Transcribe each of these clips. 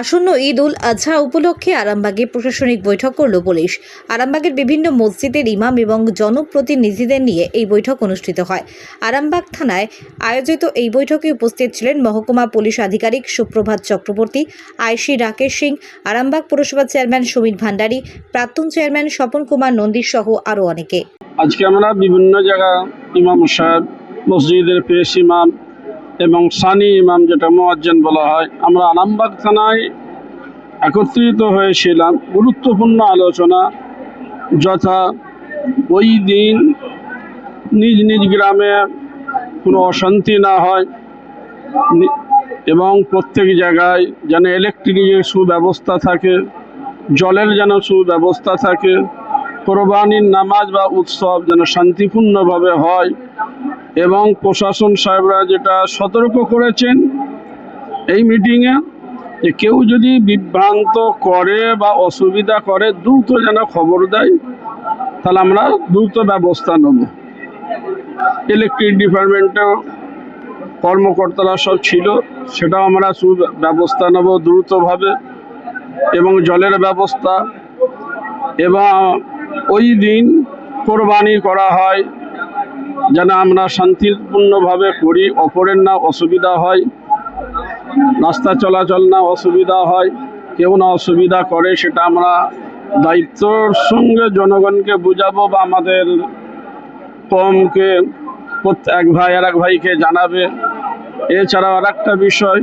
আসন্ন ঈদ উল আজহা উপলক্ষে আরামবাগে প্রশাসনিক বৈঠক করল পুলিশ। আরামবাগের বিভিন্ন মসজিদের ইমাম এবং জনপ্রতিনিধিদের নিয়ে এই বৈঠক অনুষ্ঠিত হয়। আরামবাগ থানায় আয়োজিত এই বৈঠকে উপস্থিত ছিলেন মহকুমা পুলিশ আধিকারিক সুপ্রভাত চক্রবর্তী, আইসি রাকেশ সিং, আরামবাগ পুরসভার চেয়ারম্যান সুমিত ভান্ডারী, প্রাক্তন চেয়ারম্যান স্বপন কুমার নন্দী সহ আরও অনেকে। আজকে আমরা বিভিন্ন জায়গা ইমাম সাহেব, মসজিদের পেশ ইমাম এবং সানি ইমাম যেটা মোয়াজ্জেন বলা হয়, আমরা আরামবাগ থানায় একত্রিত হয়েছিলাম। গুরুত্বপূর্ণ আলোচনা যথা ওই দিন নিজ নিজ গ্রামে কোনো অশান্তি না হয় এবং প্রত্যেক জায়গায় যেন ইলেকট্রিকের সুব্যবস্থা থাকে, জলের যেন সুব্যবস্থা থাকে, কোরবানির নামাজ বা উৎসব যেন শান্তিপূর্ণভাবে হয়। এবং প্রশাসন সাহেবরা যেটা সতর্ক করেছেন এই মিটিংয়ে যে কেউ যদি বিভ্রান্ত করে বা অসুবিধা করে, দ্রুত যেন খবর দেয়, তাহলে আমরা দ্রুত ব্যবস্থা নেব। ইলেকট্রিক ডিপার্টমেন্টেও কর্মকর্তারা সব ছিল, সেটাও আমরা সুব্যবস্থা নেব দ্রুতভাবে। এবং জলের ব্যবস্থা, এবং ওই দিন কোরবানি করা হয় যেন আমরা শান্তিপূর্ণভাবে করি, অপরের না অসুবিধা হয়, রাস্তা চলাচল না অসুবিধা হয়, কেউ না অসুবিধা করে, সেটা আমরা দায়িত্বর সঙ্গে জনগণকে বুঝাবো বা আমাদের কমকে এক ভাই আর এক ভাইকে জানাবে। এছাড়াও আর একটা বিষয়,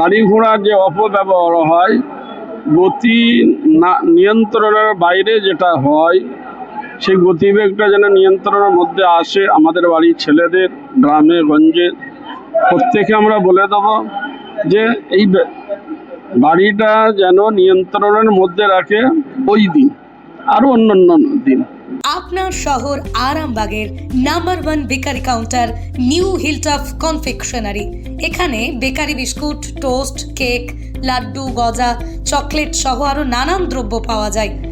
গাড়ি ঘোড়ার যে অপব্যবহার হয়, গতি না, নিয়ন্ত্রণের বাইরে যেটা হয় সেই গতিবেগটা যেন নিয়ন্ত্রণের মধ্যে আসে আমাদের বাড়ির ছেলেদের গ্রামে, গঞ্জে। প্রত্যেকে আমরা বলে দেব যে এই বাড়িটা যেন নিয়ন্ত্রণের মধ্যে রাখে ওই দিন আরও অন্য অন্য দিন। আপনার শহর আরামবাগের number one bakery counter new hilltop confectionery. এখানে bakery biscuit, toast, cake, laddu, গজা, চকলেট সহ আরও নানান দ্রব্য পাওয়া যায়।